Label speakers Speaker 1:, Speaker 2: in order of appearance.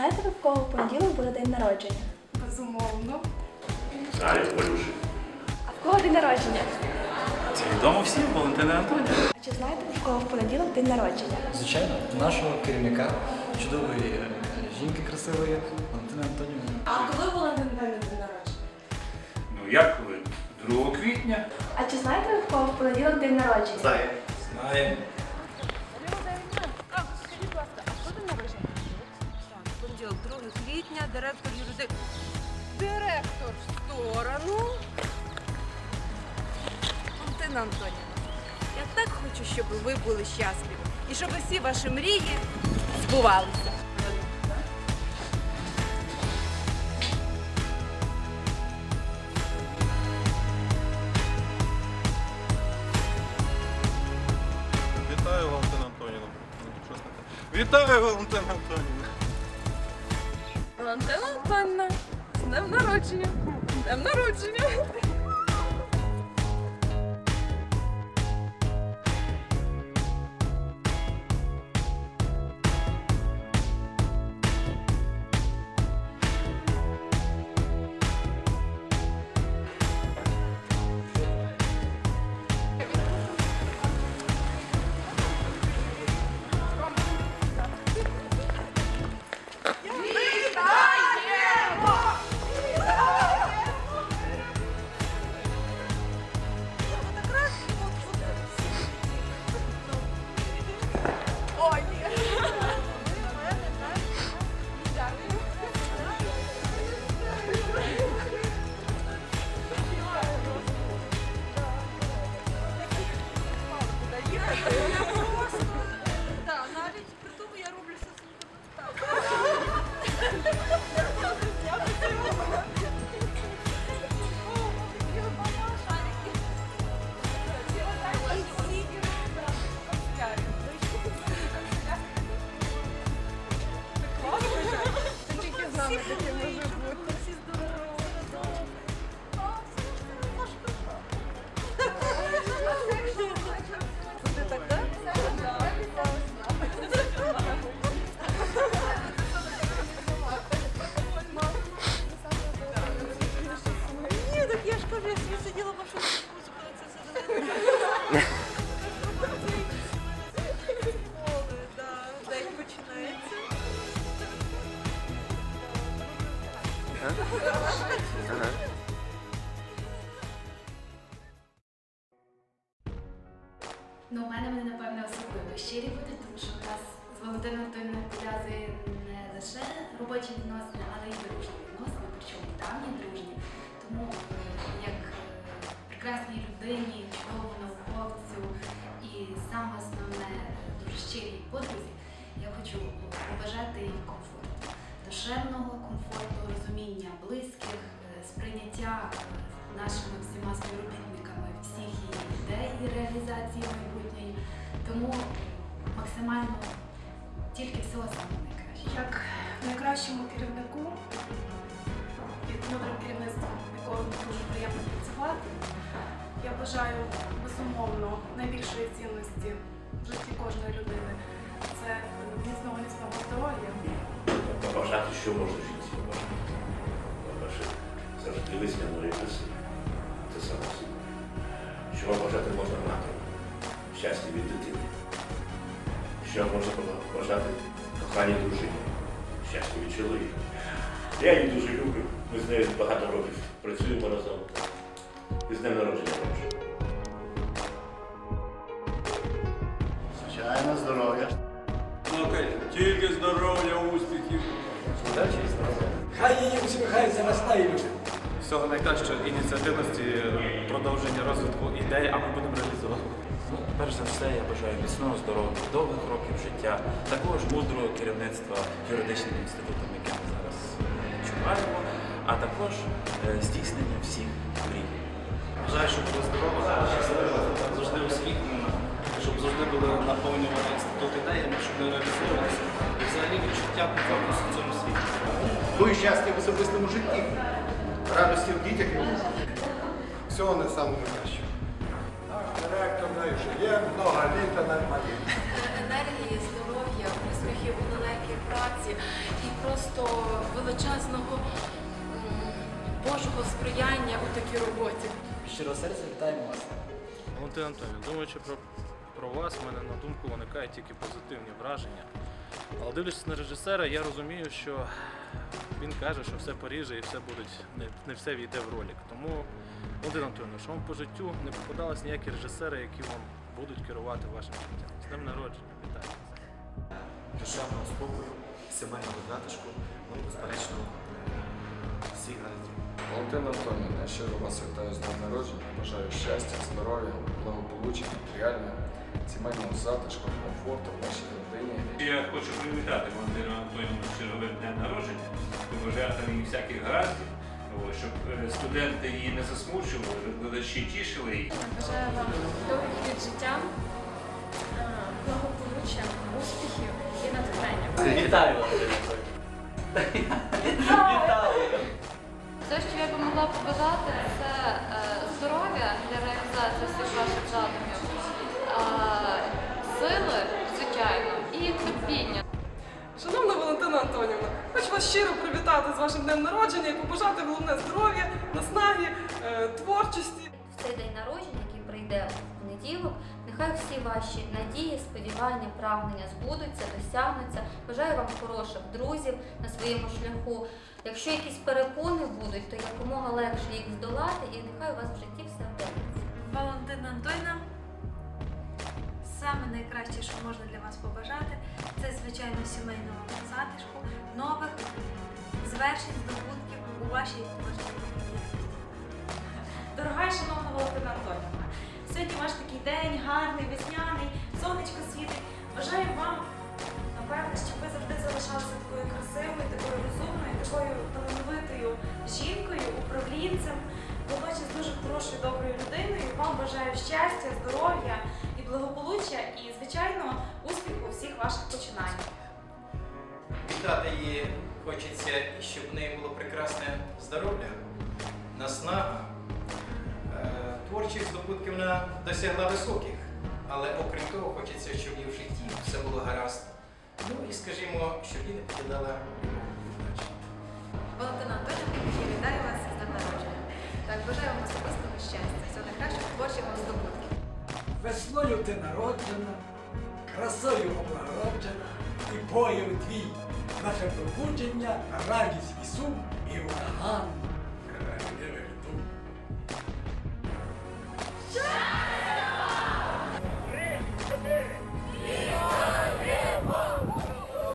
Speaker 1: знаєте ви в кого в понеділок буде день народження?
Speaker 2: Безумовно.
Speaker 3: Знаю, Валюші.
Speaker 1: А в кого день народження?
Speaker 4: Це відомо всім, Валентина Антонія.
Speaker 1: А чи знаєте ви в кого в понеділок день народження?
Speaker 5: Звичайно, нашого керівника, чудової е, жінки красивої, Валентини Антонівни.
Speaker 2: А коли Валентин день народження?
Speaker 4: Ну як ви? 2 квітня.
Speaker 1: А чи знаєте ви в кого в понеділок день народження?
Speaker 3: Знаю.
Speaker 5: Знаємо.
Speaker 6: Понеділок, 2 квітня, директор юридик. Директор в сторону. Валентина Антонівна, я так хочу, щоб ви були щасливі. І щоб всі ваші мрії збувалися.
Speaker 7: Вітаю, Валентина Антонівна. Вітаю, Валентина Антонівна.
Speaker 6: Валентина Антонна, з днем народження. З Днем народження. Спасибо.
Speaker 8: Ну, у мене вони, напевно, особливо щирі будуть, тому що у нас з Валентиною Антонівною пов'язує не лише робочі відносини, але й дружні відносини, причому давні дружні. Тому як е, прекрасній людині, чудовому науковцю і саме основне дуже щирій подрузі, я хочу побажати їй комфорту, душевного комфорту, розуміння близьких, е, сприйняття е, нашими всіма співробітниками всіх її ідей і реалізації майбутньої. Тому максимально тільки всього самого найкращого.
Speaker 1: Як найкращому керівнику, під мудрим керівництвом, якого дуже приємно працювати, я бажаю безумовно найбільшої цінності в житті кожної людини. Це міцного міцного здоров'я.
Speaker 3: Побажати, що можна жінці побажати. По-перше, завжди весняної краси. Це саме собі. Що побажати можна матері? Щастя від дитини. Що можна побажати коханій дружині? Щастя від чоловіка. Я її дуже люблю. Ми з нею багато років працюємо разом. І з днем народження прошу.
Speaker 9: Звичайно, здоров'я.
Speaker 4: Ну, тільки здоров'я, успіхів.
Speaker 5: Хай і любить.
Speaker 10: Всього найкращої ініціативності, продовження розвитку ідей, а ми будемо реалізовувати.
Speaker 11: Ну, перш за все, я бажаю міцного здоров'я, довгих років життя, також мудрого керівництва юридичним інститутом, яким ми зараз чуваємо, а також е, здійснення всіх мрій.
Speaker 10: Бажаю, щоб була здорова, щаслива, завжди усміхнена, щоб завжди були наповнювати інститут ідеями, щоб не реалізовувалися. І взагалі відчуття комфортності цьому.
Speaker 9: Ну і щастя в особистому житті. Радості в дітях і в.
Speaker 7: Всього не найкращого. Наш директор живе, много літа нормально.
Speaker 8: енергії, здоров'я, успіхів у нелегкій праці і просто
Speaker 2: величезного Божого сприяння у такій роботі.
Speaker 5: Щиро серця вітаємо вас.
Speaker 10: Валентин Антонів, думаючи про, про вас, в мене на думку виникають тільки позитивні враження. Але дивлячись на режисера, я розумію, що він каже, що все поріже і все будуть, не, не все війде в ролик. Тому, Валентин Антонович, вам по життю не попадались ніякі режисери, які вам будуть керувати вашим життям. З днем народження, вітаю
Speaker 12: душевного спокою, сімейного затишку, ну, безперечно, всіх гарантів.
Speaker 13: Валентин Антонівна, я щиро вас вітаю з днем народження. Бажаю щастя, здоров'я, благополуччя, матеріального, сімейного затишку, комфорту в вашій родині.
Speaker 4: Я хочу привітати Валентину Антонівну з черговим днем народження, побажати їй всяких гараздів, от, щоб е, студенти її не засмучували, викладачі тішили її.
Speaker 2: Бажаю вам довгих літ життя, е, благополуччя, успіхів і натхнення.
Speaker 12: Вітаю вас!
Speaker 8: Все, що я би могла побажати, це е, здоров'я для реалізації всіх ваших задумів, сили, звичайно, і терпіння.
Speaker 2: Шановна Валентина Антонівна, хочу вас щиро привітати з вашим днем народження і побажати головне здоров'я, наснаги, е, творчості.
Speaker 8: В цей день народження, який прийде в понеділок, нехай всі ваші надії, сподівання, прагнення збудуться, досягнуться. Бажаю вам хороших друзів на своєму шляху. Якщо якісь перепони будуть, то якомога легше їх здолати, і нехай у вас в житті все вдасться.
Speaker 6: Валентина Антонівна, саме найкраще, що можна для вас побажати, це звичайно сімейного затишку, нових звершень, здобутків у вашій творчій діяльності.
Speaker 1: Дорога і шановна Валентина Антонівна, сьогодні ваш такий день, гарний, весняний, сонечко світить. Бажаю вам, напевно, щоб ви завжди залишалися такою красивою, такою розумною, такою талановитою жінкою, управлінцем, водночас дуже хорошою, доброю людиною. Вам бажаю щастя, здоров'я і благополуччя, і, звичайно, успіху у всіх ваших починаннях.
Speaker 9: Вітати її хочеться, щоб в неї було прекрасне здоров'я, наснага. Творчих здобутків вона досягла високих, але окрім того, хочеться, щоб її в житті все було гаразд. Ну і скажімо, щоб її не покидала любов і удача.
Speaker 6: Валентина Антонівна, я вітаю вас з днем народження. Так, бажаю вам особистого щастя, всього найкращого творчих вам здобутків.
Speaker 7: Весною ти народжена, красою облагороджена, і поїв твій наше пробудження, радість і сум, і ураган. Shut